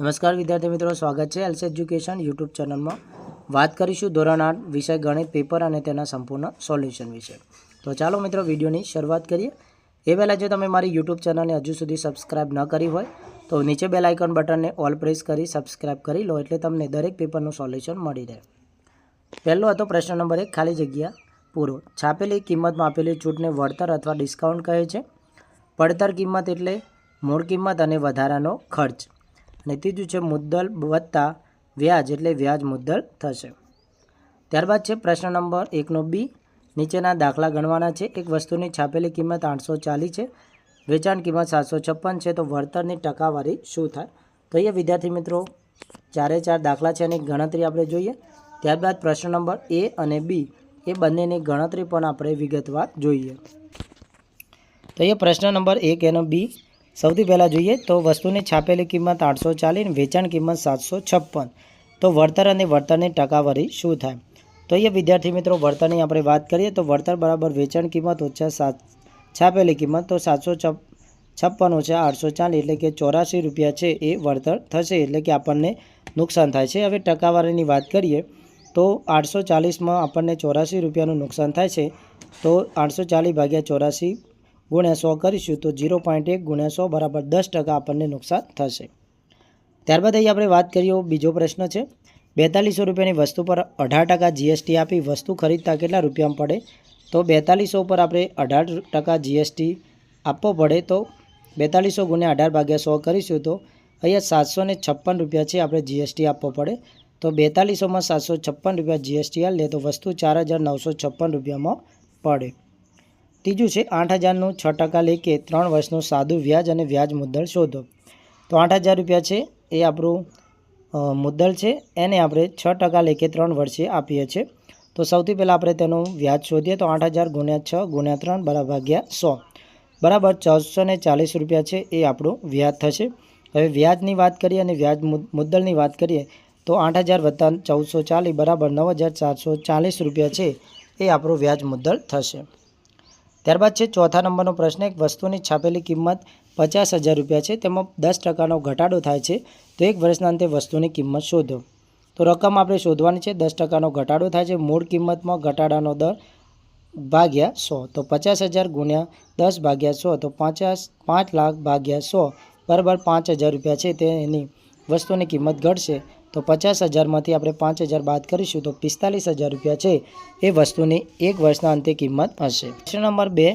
નમસ્કાર વિદ્યાર્થી મિત્રો, સ્વાગત છે એલ્સ એજ્યુકેશન યુટ્યુબ ચેનલમાં. વાત કરીશું ધોરણ આઠ વિષય ગણિત પેપર અને તેના સંપૂર્ણ સોલ્યુશન વિશે. તો ચાલો મિત્રો, વિડીયોની શરૂઆત કરીએ. એ પહેલાં જો તમે મારી યુટ્યુબ ચેનલને હજુ સુધી સબસ્ક્રાઇબ ન કરી હોય, તો નીચે બેલ આઇકોન બટનને ઓલ પ્રેસ કરી સબસ્ક્રાઇબ કરી લો એટલે તમને દરેક પેપરનું સોલ્યુશન મળી રહે. પહેલો હતો પ્રશ્ન નંબર એક, ખાલી જગ્યા પૂરો. છાપેલી કિંમતમાં આપેલી છૂટને વળતર અથવા ડિસ્કાઉન્ટ કહે છે. પડતર કિંમત એટલે મૂળ કિંમત અને વધારાનો ખર્ચ. અને ત્રીજું છે મુદ્દલ વત્તા વ્યાજ એટલે વ્યાજ મુદ્દલ થશે. ત્યારબાદ છે પ્રશ્ન નંબર એકનો બી. નીચેના દાખલા ગણવાના છે. એક વસ્તુની છાપેલી કિંમત આઠસો છે. વેચાણ કિંમત સાતસો છપ્પન છે. તો વળતરની ટકાવારી શું થાય? તો અહીંયા વિદ્યાર્થી મિત્રો, ચારે ચાર દાખલા છે એની ગણતરી આપણે જોઈએ. ત્યારબાદ પ્રશ્ન નંબર એ અને બી. એ બંનેની ગણતરી પણ આપણે વિગતવાર જોઈએ. તો એ પ્રશ્ન નંબર એક એનો બી. સૌથી પહેલાં જોઈએ તો વસ્તુની છાપેલી કિંમત આઠસો ચાલીસ, વેચાણ કિંમત સાતસો છપ્પન. તો વળતર અને વળતરની ટકાવારી શું થાય? તો અહીંયા વિદ્યાર્થી મિત્રો, વળતરની આપણે વાત કરીએ તો વળતર બરાબર વેચાણ કિંમત ઓછા સાત, છાપેલી કિંમત તો સાતસો છપ, છપ્પન ઓછા આઠસો ચાલીસ એટલે કે ચોરાસી રૂપિયા છે એ વળતર થશે એટલે કે આપણને નુકસાન થાય છે. હવે ટકાવારીની વાત કરીએ તો આઠસો ચાલીસમાં આપણને ચોરાસી રૂપિયાનું નુકસાન થાય છે. તો આઠસો ચાલીસ ભાગ્યા ચોરાસી ગુણ્યા સો કરીશું તો ઝીરો પોઈન્ટ એક ગુણ્યા સો બરાબર દસ ટકા આપણને નુકસાન થશે. ત્યારબાદ અહીં આપણે વાત કરીએ બીજો પ્રશ્ન છે. બેતાલીસો રૂપિયાની વસ્તુ પર અઢાર ટકા જીએસટી આપી વસ્તુ ખરીદતા કેટલા રૂપિયામાં પડે? તો બેતાલીસો પર આપણે અઢાર ટકા જીએસટી આપવો પડે તો બેતાલીસો ગુણ્યા અઢાર ભાગ્યા સો કરીશું તો અહીંયા સાતસો છપ્પન રૂપિયા છે આપણે જીએસટી આપવો પડે. તો બેતાલીસોમાં સાતસો છપ્પન રૂપિયા જીએસટી લે તો વસ્તુ ચાર હજાર નવસો છપ્પન રૂપિયામાં પડે. ત્રીજું છે, આઠ હજારનું છ ટકા લેખે ત્રણ વર્ષનું સાદું વ્યાજ અને વ્યાજ મુદ્દલ શોધો. તો આઠ હજાર રૂપિયા છે, એ આપણું મુદ્દલ છે. એને આપણે છ ટકા લેખે ત્રણ વર્ષે આપીએ છીએ. તો સૌથી પહેલાં આપણે તેનું વ્યાજ શોધીએ. તો આઠ હજાર ગુણ્યા છ ગુણ્યા ત્રણ બરાબર ભાગ્યા સો. બરાબર ચૌદસો ને ચાલીસ રૂપિયા છે, એ આપણું વ્યાજ થશે. હવે વ્યાજની વાત કરીએ અને વ્યાજ મુદ- મુદ્દલની વાત કરીએ, તો આઠ હજાર વત્તા ચૌદસો ચાલીસ બરાબર નવ હજાર ચારસો ચાલીસ રૂપિયા છે, એ આપણું વ્યાજ મુદ્દલ થશે. ત્યારબાદ છે, ચોથા નંબરનો પ્રશ્ન, એક વસ્તુની છાપેલી કિંમત પચાસ હજાર રૂપિયા છે, તેમાં દસ ટકાનો ઘટાડો થાય છે, તો એક વર્ષના અંતે વસ્તુની કિંમત શોધો. તો રકમ આપણે શોધવાની છે, દસ ટકાનો ઘટાડો થાય છે, મૂળ કિંમતમાં ઘટાડાનો દર ભાગ્યા સો, તો પચાસ હજાર ગુણ્યા દસ ભાગ્યા સો, તો પચાસ, પાંચ લાખ ભાગ્યા સો, બરાબર પાંચ હજાર રૂપિયા છે તે એની વસ્તુની કિંમત ઘટશે. તો પચાસ હજારમાંથી આપણે પાંચ હજાર બાદ કરીશું તો પિસ્તાલીસ હજાર રૂપિયા છે. એ વસ્તુની એક વર્ષના અંતે કિંમત હશે. પ્રશ્ન નંબર બે,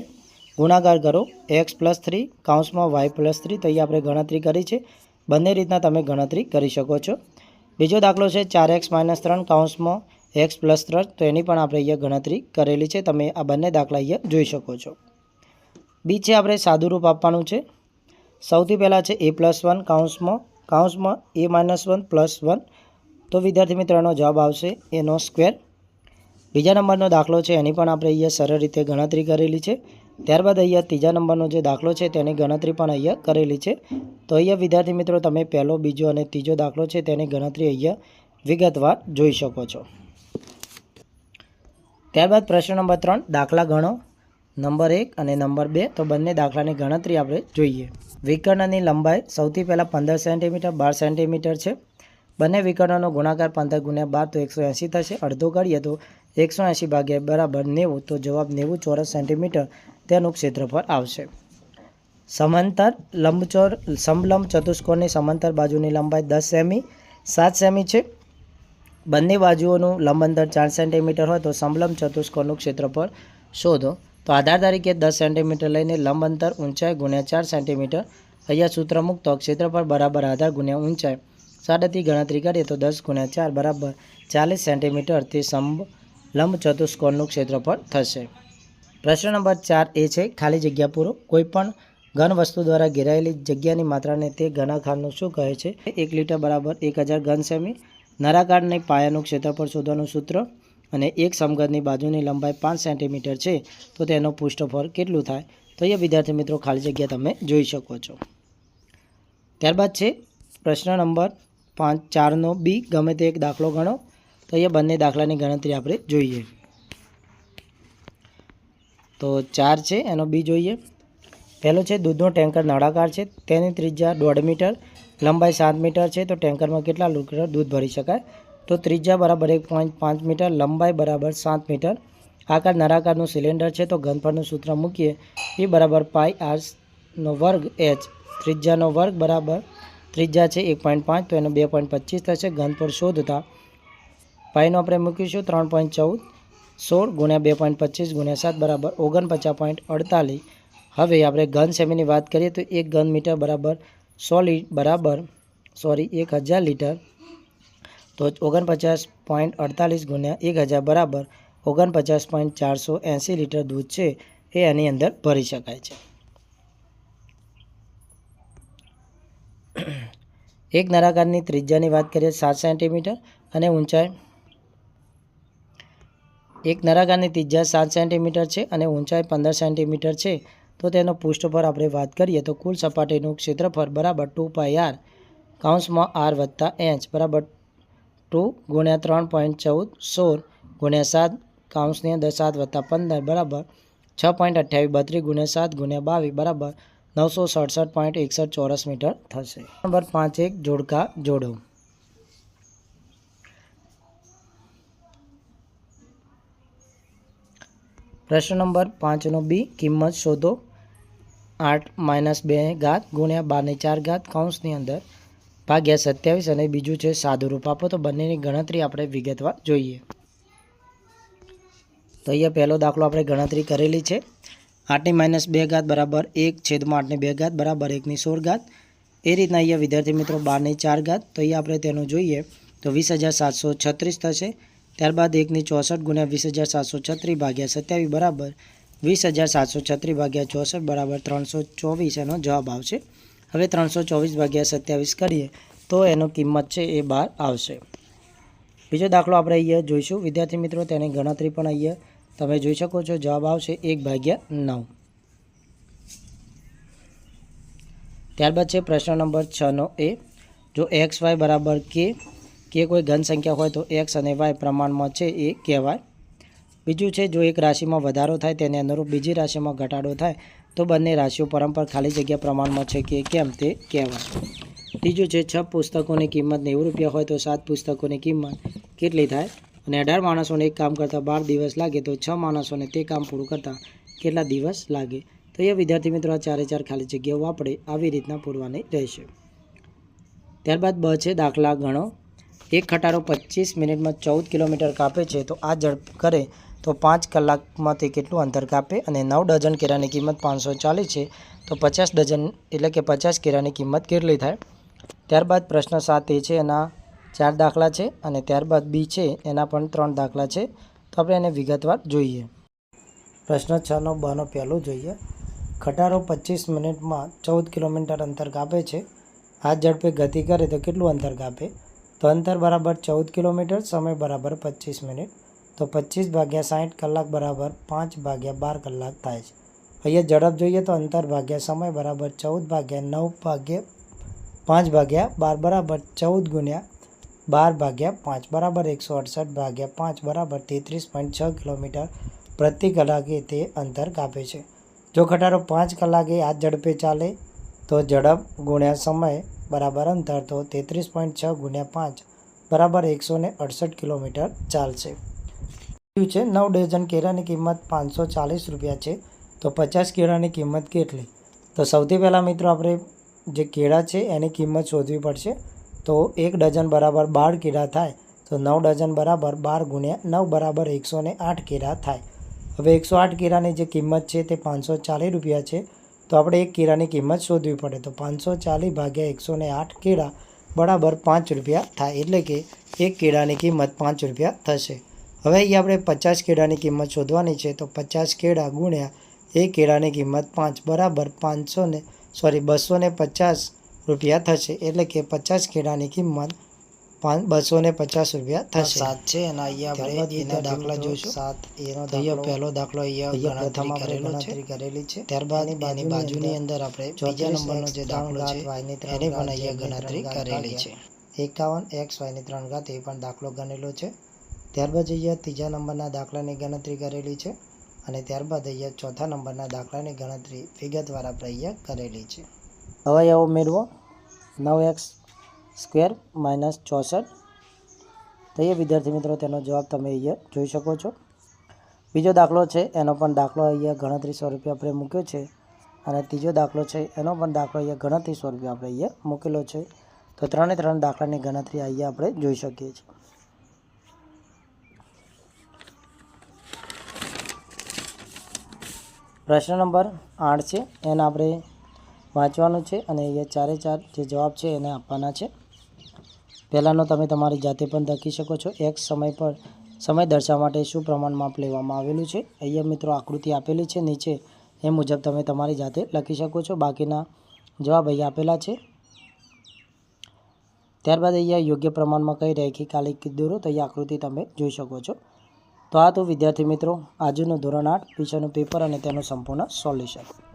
ગુણાકાર કરો. એક્સ પ્લસ થ્રી કાઉન્સમાં વાય પ્લસ થ્રી તો અહીં આપણે ગણતરી કરી છે. બંને રીતના તમે ગણતરી કરી શકો છો. બીજો દાખલો છે ચાર એક્સ માઇનસ ત્રણ કાઉન્સમાં એક્સ પ્લસ ત્રણ તો એની પણ આપણે અહીંયા ગણતરી કરેલી છે. તમે આ બંને દાખલા અહીંયા જોઈ શકો છો. બી છે આપણે સાદુરૂપ આપવાનું છે. સૌથી પહેલાં છે એ પ્લસ વન કાઉન્સમાં કાઉન્સમાં એ માઇનસ વન પ્લસ વન. તો વિદ્યાર્થી મિત્રોનો જવાબ આવશે એનો સ્ક્વેર. બીજા નંબરનો દાખલો છે, એની પણ આપણે અહીંયા સરળ રીતે ગણતરી કરેલી છે. ત્યારબાદ અહીંયા ત્રીજા નંબરનો જે દાખલો છે, તેની ગણતરી પણ અહીંયા કરેલી છે. તો અહીંયા વિદ્યાર્થી મિત્રો તમે પહેલો, બીજો અને ત્રીજો દાખલો છે, તેની ગણતરી અહીંયા વિગતવાર જોઈ શકો છો. ત્યારબાદ પ્રશ્ન નંબર ત્રણ, દાખલા ગણો. નંબર એક અને નંબર બે તો બંને દાખલાની ગણતરી આપણે જોઈએ. વિકર્ણની લંબાઈ સૌથી પહેલાં પંદર સેન્ટીમીટર, બાર સેન્ટીમીટર છે. બંને વિકર્ણનો ગુણાકાર પંદર ગુણ્યા બાર તો એકસો એંસી થશે. અડધો કરીએ તો એકસો એંસી ભાગ્યા બરાબર નેવું તો જવાબ નેવું ચોરસ સેન્ટીમીટર તેનું ક્ષેત્રફળ આવશે. સમાંતર લંબચોર સમલંબ ચતુષ્કોણની સમાંતર બાજુની લંબાઈ દસ સેમી, સાત સેમી છે. બંને બાજુઓનું લંબ અંતર ચાર સેન્ટીમીટર હોય તો સમલંબ ચતુષ્કોણનું ક્ષેત્રફળ શોધો. તો આધાર તરીકે દસ સેન્ટીમીટર લઈને લંબ અંતર ઊંચાઈ ગુણ્યા ચાર સેન્ટીમીટર. અહીંયા સૂત્ર મૂકતો ક્ષેત્રફળ બરાબર આધાર ગુણ્યા ઊંચાઈ. સાડાથી ગણતરી કરીએ તો દસ ગુણ્યા ચાર બરાબર ચાલીસ સેન્ટીમીટર તે સમબ લંબ ચતુષ્કોણનું ક્ષેત્રફળ થશે. પ્રશ્ન નંબર ચાર એ છે, ખાલી જગ્યા પૂરો? કોઈપણ ઘન વસ્તુ દ્વારા ઘેરાયેલી જગ્યાની માત્રાને તે ઘનાખારનું શું કહે છે? એક લીટર બરાબર એક હજાર ઘન સેમી. નરાકારની પાયાનું ક્ષેત્રફળ શોધવાનું સૂત્ર? અને એક સમઘનની બાજુની લંબાઈ પાંચ સેન્ટીમીટર છે, તો તેનો પૃષ્ઠફળ કેટલું થાય? તો એ વિદ્યાર્થી મિત્રો ખાલી જગ્યા તમે જોઈ શકો છો. ત્યારબાદ છે, પ્રશ્ન નંબર પાંચ, ચારનો બી, ગમે તે એક દાખલો ગણો. તો એ બંને દાખલાની ગણતરી આપણે જોઈએ. તો ચાર છે, એનો બી જોઈએ. પહેલો છે, દૂધનો ટેન્કર નળાકાર છે, તેની ત્રિજ્યા દોઢ મીટર. લંબાઈ સાત મીટર છે, તો ટેન્કરમાં કેટલા લીટર દૂધ ભરી શકાય? તો ત્રિજ્યા બરાબર એક પોઈન્ટ પાંચ મીટર, લંબાઈ બરાબર સાત મીટર. આકાર નળાકારનું સિલિન્ડર છે, તો ઘનફળનું સૂત્ર મૂકીએ. એ બરાબર પાઈ આરનો વર્ગ એચ. ત્રિજ્યાનો વર્ગ બરાબર ત્રિજ્યા છે એક પોઈન્ટ પાંચ, તો એનો બે પોઈન્ટ પચીસ થશે. ઘનફળ શોધતા પાઈનો આપણે મૂકીશું ત્રણ પોઈન્ટ ચૌદ, સોળ ગુણ્યા બે પોઈન્ટ પચીસ ગુણ્યા સાત બરાબર ઓગણપચાસ પોઈન્ટ અડતાલીસ. હવે આપણે ઘન સેમીની વાત કરીએ તો એક ઘન મીટર બરાબર સો બરાબર, સોરી, એક હજાર લીટર તો ઓગણપચાસ પોઈન્ટ અડતાલીસ ગુણ્યા એક હજાર બરાબર ઓગણપચાસ પોઈન્ટ ચારસો એંસી લીટર દૂધ છે એ એની અંદર ભરી શકાય છે. એક નળાકારની ત્રિજ્યાની વાત કરીએ સાત સેન્ટીમીટર અને ઊંચાઈ. એક નળાકારની ત્રિજ્યા સાત સેન્ટીમીટર છે અને ઊંચાઈ પંદર સેન્ટીમીટર છે. તો તેનો પૃષ્ઠ પર આપણે વાત કરીએ તો કુલ સપાટીનું ક્ષેત્રફળ બરાબર ટુ પાય આર કાઉન્સમાં આર વત્તા એંચ બરાબર ટુ ગુણ્યા ત્રણ પોઈન્ટ ચૌદ સોળ ગુણ્યા સાત કાઉન્સની અંદર સાત વત્તા પંદર બરાબર છ પોઈન્ટ અઠ્યાવીસ બત્રીસ ગુણ્યા સાત ગુણ્યા બાવીસ બરાબર નવસો સડસઠ પોઈન્ટ એકસઠ ચોરસ મીટર થશે નંબર પાંચ એક જોડકા જોડો પ્રશ્ન નંબર પાંચનો બી કિંમત શોધો આઠ માઇનસ બે ઘાત ગુણ્યા બારની ચાર ઘાત કૌંસની અંદર ભાગ્યા સત્યાવીસ અને બીજું છે સાદુરૂપ આપો તો બંનેની ગણતરી આપણે વિગતવાર જોઈએ. તો અહીંયા પહેલો દાખલો આપણે ગણતરી કરેલી છે. આઠની માઇનસ બે ઘાત બરાબર એક છેદમાં આઠની બે ઘાત બરાબર એકની સોળ ઘાત. એ રીતના અહીંયા વિદ્યાર્થી મિત્રો બારની ચાર ઘાત. તો અહીંયા આપણે તેનું જોઈએ તો વીસ હજાર સાતસો છત્રીસ થશે. ત્યારબાદ એકની ચોસઠ ગુણ્યા વીસ હજાર સાતસો છત્રીસ ભાગ્યા સત્યાવીસ બરાબર વીસ હજાર સાતસો છત્રીસ ભાગ્યા ચોસઠ બરાબર ત્રણસો ચોવીસ એનો જવાબ આવશે. હવે ત્રણસો ચોવીસ ભાગ્યા સત્યાવીસ કરીએ તો એનો કિંમત છે એ બહાર આવશે. બીજો દાખલો આપણે અહીંયા જોઈશું. વિદ્યાર્થી મિત્રો, તેની ગણતરી પણ અહીંયા તમે જોઈ શકો છો. જવાબ આવશે એક ભાગ્યા નવ. ત્યારબાદ છે પ્રશ્ન નંબર છનો એ. જો એક્સ, વાય બરાબર કે કે કોઈ ઘન સંખ્યા હોય તો એક્સ અને વાય પ્રમાણમાં છે એ કહેવાય. બીજું છે, જો એક રાશિમાં વધારો થાય, તેને અનુરૂપ બીજી રાશિમાં ઘટાડો થાય તો બંને રાશિઓ પરંપર ખાલી જગ્યા પ્રમાણમાં છે કે કેમ તે કહેવાય. ત્રીજું છે, છ પુસ્તકોની કિંમત નેવું રૂપિયા હોય તો સાત પુસ્તકોની કિંમત કેટલી થાય? અને અઢાર માણસોને એક કામ કરતાં બાર દિવસ લાગે તો છ માણસોને તે કામ પૂરું કરતાં કેટલા દિવસ લાગે? તો એ વિદ્યાર્થી મિત્રો આ ચારે ચાર ખાલી જગ્યાઓ આપણે આવી રીતના પૂરવાની રહેશે. ત્યારબાદ બ છે, દાખલા ગણો. એક ખટારો પચીસ મિનિટમાં ચૌદ કિલોમીટર કાપે છે તો આ ઝડપ કરે તો પાંચ કલાકમાં તે કેટલું અંતર કાપે અને નવ ડઝન કેરાની કિંમત પાંચસો ચાલીસ છે. તો પચાસ ડઝન એટલે કે પચાસ કેરાની કિંમત કેટલી થાય? ત્યારબાદ પ્રશ્ન સાત એ છે, એના ચાર દાખલા છે અને ત્યારબાદ બી છે, એના પણ ત્રણ દાખલા છે. તો આપણે એને વિગતવાર જોઈએ. પ્રશ્ન છનો બનો પહેલું જોઈએ. ખટારો પચીસ મિનિટમાં ચૌદ કિલોમીટર અંતર કાપે છે. આ ઝડપે ગતિ કરે તો કેટલું અંતર કાપે? તો અંતર બરાબર ચૌદ કિલોમીટર, સમય બરાબર પચીસ મિનિટ. તો પચીસ ભાગ્યા સાઠ કલાક બરાબર પાંચ ભાગ્યા બાર કલાક થાય છે. અહીંયા ઝડપ જોઈએ તો અંતર ભાગ્યા સમય બરાબર ચૌદ ભાગ્યા નવ ભાગ્યા પાંચ ભાગ્યા બાર બરાબર ચૌદ ગુણ્યા બાર ભાગ્યા પાંચ બરાબર એકસો અડસઠ ભાગ્યા પાંચ બરાબર તેત્રીસ પોઈન્ટ છ કિલોમીટર પ્રતિ કલાકે તે અંતર કાપે છે. જો ખટારો પાંચ કલાકે આ ઝડપે ચાલે તો ઝડપ ગુણ્યા સમય બરાબર અંતર તો તેત્રીસ પોઈન્ટ છ ગુણ્યા પાંચ બરાબર એકસો ને અડસઠ કિલોમીટર ચાલશે. છે. નવ ડઝન કેળાની કિંમત પાંચસો ચાલીસ રૂપિયા છે. તો પચાસ કેળાની કિંમત કેટલી? તો સૌથી પહેલાં મિત્રો આપણે જે કેળા છે એની કિંમત શોધવી પડશે. તો એક ડઝન બરાબર બાર કેળા થાય. તો નવ ડઝન બરાબર બાર ગુણ્યા નવ બરાબર એકસો ને આઠ કેળા થાય. હવે એકસો આઠ કેળાની જે કિંમત છે તે પાંચસો ચાલીસ રૂપિયા છે. તો આપણે એક કેળાની કિંમત શોધવી પડે. તો પાંચસો ચાલીસ ભાગ્યા એકસો ને આઠ કેળા બરાબર પાંચ રૂપિયા થાય. એટલે કે એક કેળાની કિંમત પાંચ રૂપિયા થશે. હવે અહીં આપણે પચાસ કેળાની કિંમત શોધવાની છે તો પચાસ કેળા ગુણ્યા એ કેળાની કિંમત પાંચ બરાબર પાંચસો ને સોરી બસો પચાસ રૂપિયા થશે. એટલે કે પચાસ કેળાની કિંમત પાંચ બસો પચાસ રૂપિયા થશે. સાત છે અને અહીંયા આપણે એના દાખલા જોઈશું. સાત એનો અહીંયા પહેલો દાખલો અહીંયા પ્રથમ ગણતરી કરેલી છે. ત્યારબાદ એની બાજુની અંદર આપણે બીજા નંબરનો જે દાખલો છે એની પણ અહીંયા ગણતરી કરેલી છે. એકાવન એક્સ વાયની ત્રણ ઘાત એ પણ દાખલો ગણેલો છે. ત્યારબાદ અહીંયા ત્રીજા નંબરના દાખલાની ગણતરી કરેલી છે અને ત્યારબાદ અહીંયા ચોથા નંબરના દાખલાની ગણતરી વિગતવાર આપણે અહીંયા કરેલી છે. હવે આવો મેળવો નવ એક્સ સ્ક્વેર માઇનસ ચોસઠ. તો વિદ્યાર્થી મિત્રો, તેનો જવાબ તમે અહીંયા જોઈ શકો છો. બીજો દાખલો છે, એનો પણ દાખલો અહીંયા ગણતરી સ્વરૂપે આપણે મૂક્યો છે. અને ત્રીજો દાખલો છે, એનો પણ દાખલો અહીંયા ગણતરી સ્વરૂપે આપણે અહીંયા મૂકેલો છે. તો ત્રણે ત્રણ દાખલાની ગણતરી અહીંયા આપણે જોઈ શકીએ છીએ. પ્રશ્ન નંબર આઠ છે. એને આપણે વાંચવાનું છે અને અહીંયા ચારે ચાર જે જવાબ છે એને આપવાના છે. પહેલાંનો તમે તમારી જાતે પણ લખી શકો છો. એક સમય પર, સમય દર્શાવવા માટે શું પ્રમાણ માપ લેવામાં આવેલું છે? અહીંયા મિત્રો આકૃતિ આપેલી છે. નીચે એ મુજબ તમે તમારી જાતે લખી શકો છો. બાકીના જવાબ અહીંયા આપેલા છે. ત્યારબાદ અહીંયા યોગ્ય પ્રમાણમાં કઈ રેખી કાલી દોરો તો અહીંયા આકૃતિ તમે જોઈ શકો છો. તો આ તો વિદ્યાર્થી મિત્રો આજનું ધોરણ આઠ વિષયનું પેપર અને તેનું સંપૂર્ણ સોલ્યુશન.